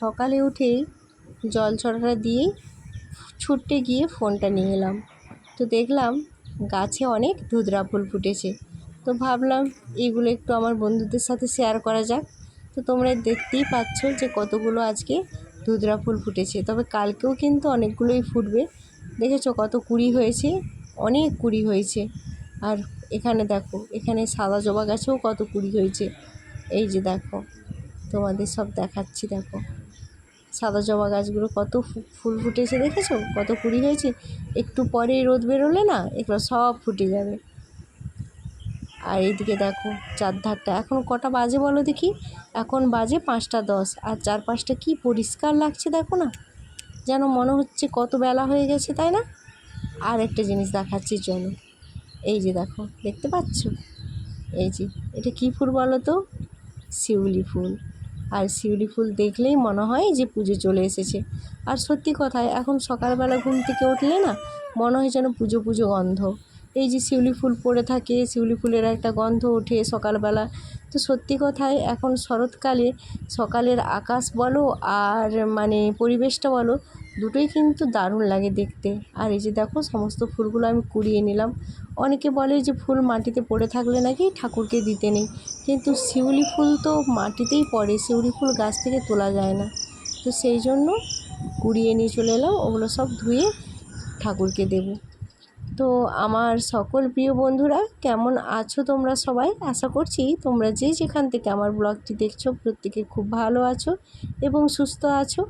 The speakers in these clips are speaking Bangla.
সকালে উঠেই জল ছড়াটা দিয়েই ছুটতে গিয়ে ফোনটা নিয়ে এলাম। তো দেখলাম গাছে অনেক ধুতরা ফুল ফুটেছে। তো ভাবলাম এগুলো একটু আমার বন্ধুদের সাথে শেয়ার করা যাক। তো তোমরা দেখতেই পাচ্ছ যে কতগুলো আজকে ধুতরা ফুল ফুটেছে। তবে কালকেও কিন্তু অনেকগুলোই ফুটবে। দেখেছ কত কুড়ি হয়েছে? অনেক কুড়ি হয়েছে। আর এখানে দেখো, এখানে সাদা জবা গাছেও কত কুড়ি হয়েছে। এই যে দেখো, তোমাদের সব দেখাচ্ছি, দেখো। সাদা জবা গাছগুলো কত ফুল ফুটেছে দেখেছ? কত কুড়ি হয়েছে? একটু পরে রোদ বেরোলে না, এগুলো সব ফুটে যাবে। আর এইদিকে দেখো চারধারটা এখন কটা বাজে বলো দেখি? এখন বাজে পাঁচটা দশ। আর চার পাঁচটা কি পরিষ্কার লাগছে দেখো না? যেন মনে হচ্ছে কত বেলা হয়ে গেছে, তাই না? আর একটা জিনিস দেখাচ্ছি, চলো। এই যে দেখো, দেখতে পাচ্ছ? এই যে, এটা কী ফুল বলো তো? শিউলি ফুল। আর শিউলি ফুল দেখলেই মনে হয় যে পুজো চলে এসেছে। আর সত্যি কথায়, এখন সকালবেলা ঘুম থেকে উঠলে না, মনে হয় যেন পুজো পুজো গন্ধ। এই যে শিউলি ফুল পড়ে থাকে, শিউলি ফুলের একটা গন্ধ ওঠে সকালবেলা। তো সত্যি কথায়, এখন শরৎকালে সকালের আকাশ বলো আর মানে পরিবেশটা বলো দুটোই কিন্তু দারুণ লাগে দেখতে। আর এই যে দেখো, সমস্ত ফুলগুলো আমি কুড়িয়ে নিলাম। অনেকে বলে যে ফুল মাটিতে পড়ে থাকলে নাকি ঠাকুরকে দিতে নেই। কিন্তু শিউলি ফুল তো মাটিতেই পড়ে, শিউলি ফুল গাছ থেকে তোলা যায় না। তো সেই জন্য কুড়িয়ে নিয়ে চলে এলাম, ওগুলো সব ধুয়ে ঠাকুরকে দেবো। তো আমার সকল প্রিয় বন্ধুরা, কেমন আছো তোমরা সবাই? আশা করছি তোমরা যে যেখান থেকে আমার ব্লগটি দেখছ, প্রত্যেকে খুব ভালো আছো এবং সুস্থ আছো।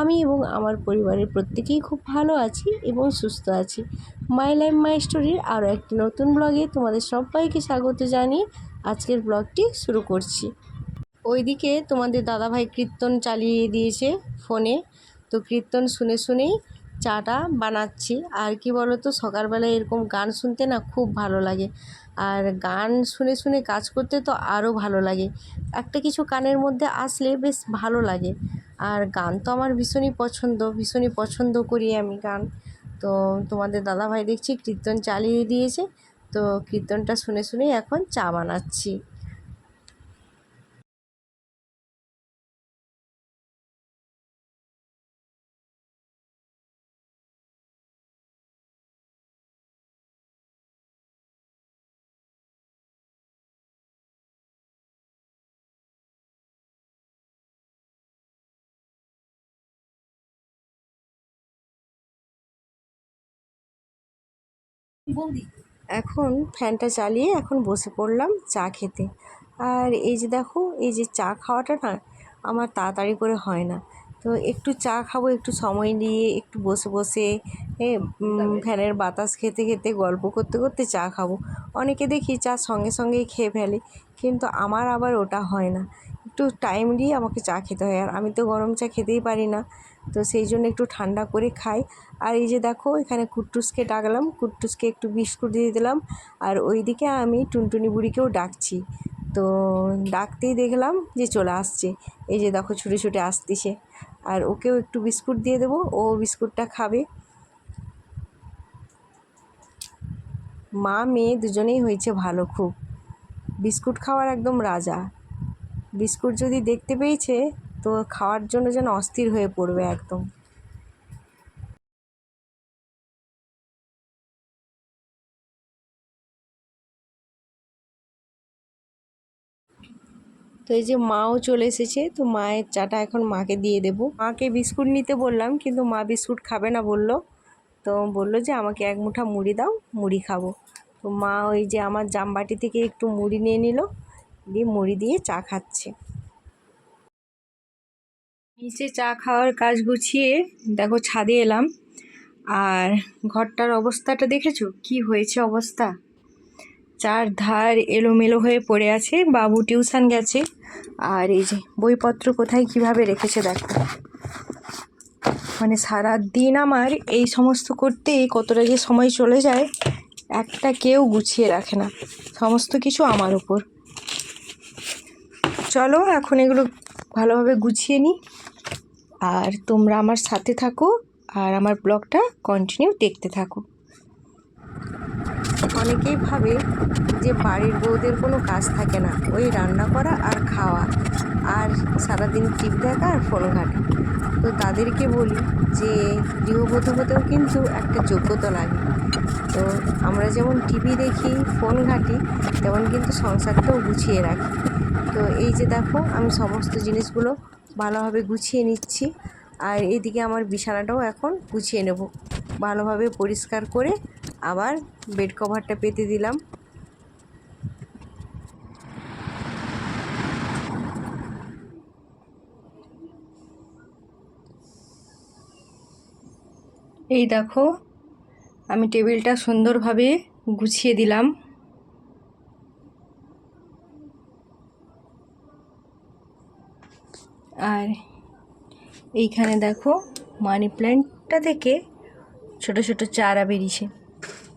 আমি এবং আমার পরিবারের প্রত্যেকেই খুব ভালো আছি এবং সুস্থ আছি। মাই লাইফ মাই স্টোরির আরও একটি নতুন ব্লগে তোমাদের সবাইকে স্বাগত জানিয়ে আজকের ব্লগটি শুরু করছি। ওইদিকে তোমাদের দাদাভাই কীর্তন চালিয়ে দিয়েছে ফোনে। তো কীর্তন শুনে শুনেই চাটা বানাচ্ছি। আর কি বলো তো সকালবেলা এরকম গান শুনতে না খুব ভালো লাগে। আর গান শুনে শুনে কাজ করতে তো আরও ভালো লাগে। একটা কিছু কানের মধ্যে আসলে বেশ ভালো লাগে। আর গান তো আমার ভীষণই পছন্দ ভীষণই পছন্দ করি আমি গান। তো তোমাদের দাদাভাই দেখছি কীর্তন চালিয়ে দিয়েছে। তো কীর্তনটা শুনে শুনেই এখন চা বানাচ্ছি। এখন ফ্যানটা চালিয়ে এখন বসে পড়লাম চা খেতে। আর এই যে দেখো এই যে চা খাওয়াটা না আমার তাড়াতাড়ি করে হয় না। তো একটু চা খাব একটু সময় নিয়ে একটু বসে বসে ফ্যানের বাতাস খেতে খেতে গল্প করতে করতে চা খাব। অনেকে দেখি চা সঙ্গে সঙ্গেই খেয়ে ফেলে কিন্তু আমার আবার ওটা হয় না। একটু টাইম দিয়ে আমাকে চা খেতে হয়। আর আমি তো গরম চা খেতেই পারি না। তো সেই জন্য একটু ঠান্ডা করে খাই। আর এই যে দেখো, এখানে কুট্টুসকে ডাকলাম, কুট্টুসকে একটু বিস্কুট দিয়ে দিলাম। আর ওইদিকে আমি টুনটুনি বুড়িকেও ডাকছি। তো ডাকতেই দেখলাম যে চলে আসছে। এই যে দেখো, ছুটে ছুটে আসতেছে। আর ওকেও একটু বিস্কুট দিয়ে দেবো, ও বিস্কুটটা খাবে। মা, মেয়ে দুজনেই হয়েছে ভালো খুব। বিস্কুট খাওয়ার একদম রাজা। বিস্কুট যদি দেখতে পেয়েছে তো খাওয়ার জন্য যেন অস্থির হয়ে পড়বে একদম। তো এই যে মাও চলে এসেছে, তো মায়ের চাটা এখন মাকে দিয়ে দেব। মাকে বিস্কুট নিতে বললাম, কিন্তু মা বিস্কুট খাবে না বলল। তো বলল যে আমাকে এক মুঠা মুড়ি দাও, মুড়ি খাব। তো মা ওই যে আমার জামবাটি থেকে একটু মুড়ি নিয়ে নিল, দিয়ে মুড়ি দিয়ে চা খাচ্ছে। নিচে চা খাওয়ার কাজ গুছিয়ে দেখো ছাদে এলাম। আর ঘরটার অবস্থাটা দেখেছ? কি হয়েছে অবস্থা? চার ধার এলোমেলো হয়ে পড়ে আছে, বাবু টিউশন গেছে। আর এই যে বইপত্র কোথায় কীভাবে রেখেছে দেখো। মানে সারা দিন আমার এই সমস্ত করতে কতটা যে সময় চলে যায়, একটা কেউ গুছিয়ে রাখে না। সমস্ত কিছু আমার উপর। চলো এখন এগুলো ভালোভাবে গুছিয়ে নিই। আর তোমরা আমার সাথে থাকো আর আমার ব্লগটা কন্টিনিউ দেখতে থাকো। অনেকেই ভাবে যে বাড়ির বউদের কোনো কাজ থাকে না, ওই রান্না করা আর খাওয়া আর সারাদিন টিভি দেখা আর ফোন ঘাটা। তো তাদেরকে বলি যে গৃহবধূ হতেও কিন্তু একটা যোগ্যতা লাগে। তো আমরা যেমন টিভি দেখি, ফোন ঘাঁটি, তেমন কিন্তু সংসারটাও গুছিয়ে রাখি। তো এই যে দেখো, আমি সমস্ত জিনিসগুলো ভালোভাবে গুছিয়ে নিচ্ছি। আর এদিকে আমার বিছানাটাও এখন গুছিয়ে নেব। ভালোভাবে পরিষ্কার করে আবার বেড কভারটা পেতে দিলাম। এই দেখো, আমি টেবিলটা সুন্দরভাবে গুছিয়ে দিলাম। আর এইখানে দেখো মানি প্ল্যান্টটা থেকে ছোট ছোট চারা বেরিয়েছে।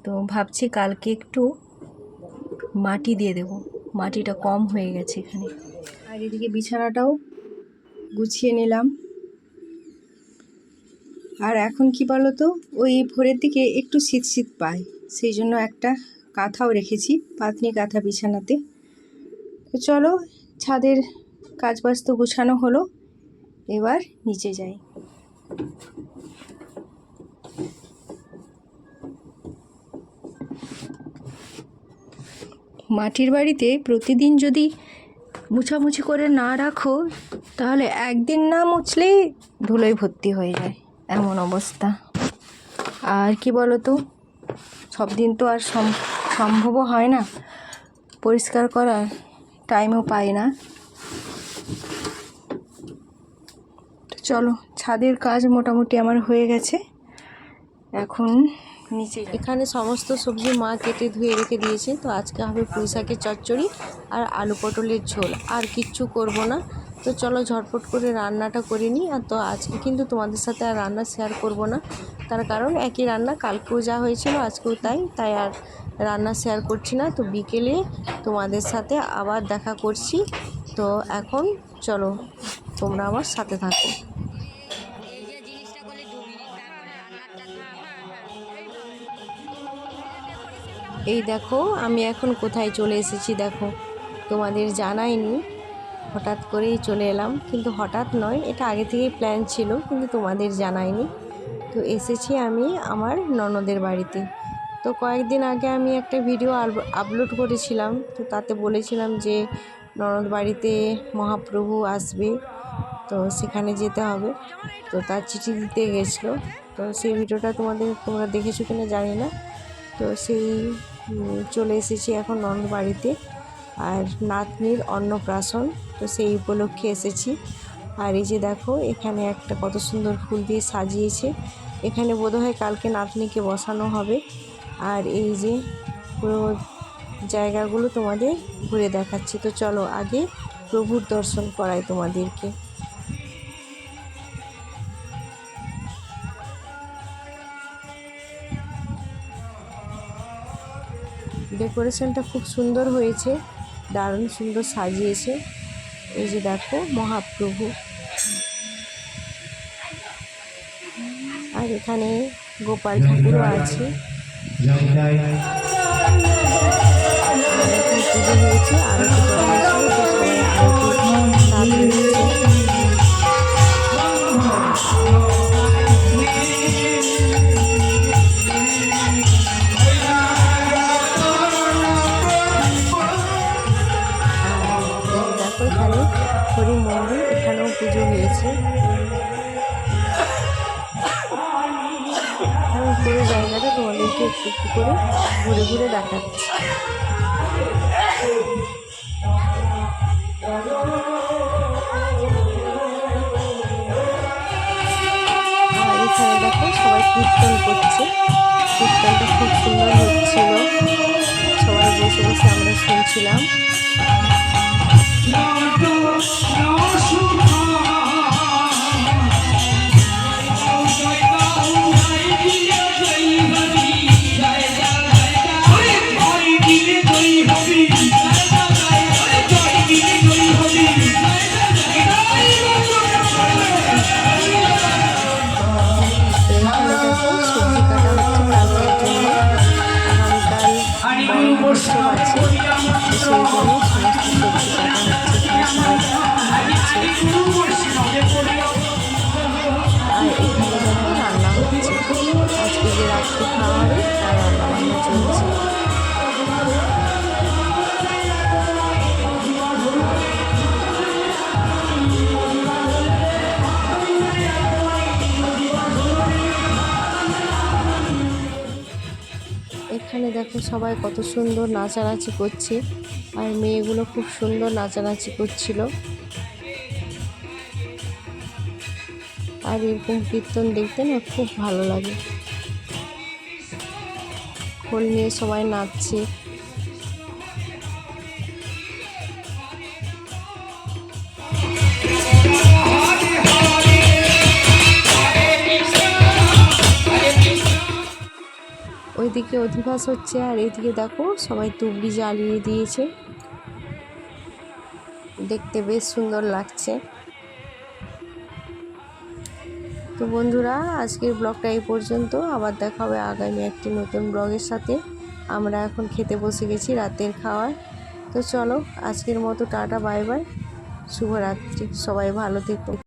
তো ভাবছি কালকে একটু মাটি দিয়ে দেব। মাটিটা কম হয়ে গেছে এখানে। আর এদিকে বিছানাটাও গুছিয়ে নিলাম। আর এখন কি বলো তো ওই ভোরের দিকে একটু শীত শীত পায়। সেই জন্য একটা কাঁথাও রেখেছি, পাতনি কাঁথা বিছানাতে। তো চলো ছাদের কাজবাজ তো গোছানো হলো, এবার নিচে যাই। মাটির বাড়িতে প্রতিদিন যদি মুছামুছি করে না রাখো, তাহলে একদিন না মুছলেই ধুলোয় ভর্তি হয়ে যায়, এমন অবস্থা। আর কি বলো তো সব দিন তো আর সম- সম্ভবও হয় না। পরিষ্কার করার টাইমও পাই না। চলো, ছাদের কাজ মোটামুটি আমার হয়ে গেছে। এখন নিচে এখানে সমস্ত সবজি মা কেটে ধুয়ে রেখে দিয়েছে। তো আজকে হবে পুঁই শাকের চচ্চড়ি আর আলু পটলের ঝোল। আর কিচ্ছু করব না। তো চলো ঝটপট করে রান্নাটা করে নিই। আর তো আজকে কিন্তু তোমাদের সাথে আর রান্না শেয়ার করব না। তার কারণ একই রান্না, কালকেও যা হয়েছিল, আজকেও তাই। তাই আর রান্না শেয়ার করছি না। তো বিকেলে তোমাদের সাথে আবার দেখা করছি। তো এখন চলো তোমরা আমার সাথে থাকো। এই দেখো, আমি এখন কোথায় চলে এসেছি দেখো। তোমাদের জানাইনি, হঠাৎ করেই চলে এলাম। কিন্তু হঠাৎ নয়, এটা আগে থেকেই প্ল্যান ছিল, কিন্তু তোমাদের জানাইনি। তো এসেছি আমি আমার ননদের বাড়িতে। তো কয়েকদিন আগে আমি একটা ভিডিও আপলোড করেছিলাম। তো তাতে বলেছিলাম যে, ননদ বাড়িতে মহাপ্রভু আসবে, তো সেখানে যেতে হবে। তো তার চিঠি দিতে গেছিল। তো সেই ভিডিওটা তোমাদের, তোমরা দেখেছ কিনা জানি না। তো সেই চলে এসেছি এখন ননদ বাড়িতে আর নাতনির অন্নপ্রাশন, তো সেই উপলক্ষে এসেছি। আর এই যে দেখো, এখানে একটা কত সুন্দর ফুল দিয়ে সাজিয়েছে। এখানে বোধহয় কালকে নাতনিকে বসানো হবে। আর এই যে পুরো জায়গাগুলো তোমাদের ঘুরে দেখাচ্ছি। তো চলো আগে প্রভুর দর্শন করাই তোমাদেরকে। ডেকোরেশনটা খুব সুন্দর হয়েছে, দারুণ সুন্দর সাজিয়েছে। এই যে দেখো, মহাপ্রভু। আর এখানে গোপাল ঠাকুরও আছে। আর হয়েছে আমি পুরো জায়গাটা তোমাদেরকে একটু একটু করে ঘুরে ঘুরে দেখাচ্ছি। আর এখানে দেখো সবাই কীর্তন করছে কীর্তনটা খুব সুন্দর হচ্ছিল সবাই বসে বসে আমরা শুনছিলাম সবাই কত সুন্দর নাচানাচি করছে। আর মেয়েগুলো খুব সুন্দর নাচানাচি করছিল। আর এরকম কীর্তন দেখতে না খুব ভালো লাগে। খোল নিয়ে সবাই নাচছে। ওইদিকে অধিবাস হচ্ছে আর এদিকে দেখো সবাই তুবড়ি জ্বালিয়ে দিয়েছে। দেখতে বেশ সুন্দর লাগছে। তো বন্ধুরা, আজকের ব্লগটা এই পর্যন্ত। আবার দেখা হবে আগামী একটি নতুন ব্লগের সাথে। আমরা এখন খেতে বসে গেছি রাতের খাওয়ার তো চলো, আজকের মতো টাটা, বাই বাই। শুভরাত্রি। সবাই ভালো থেকো।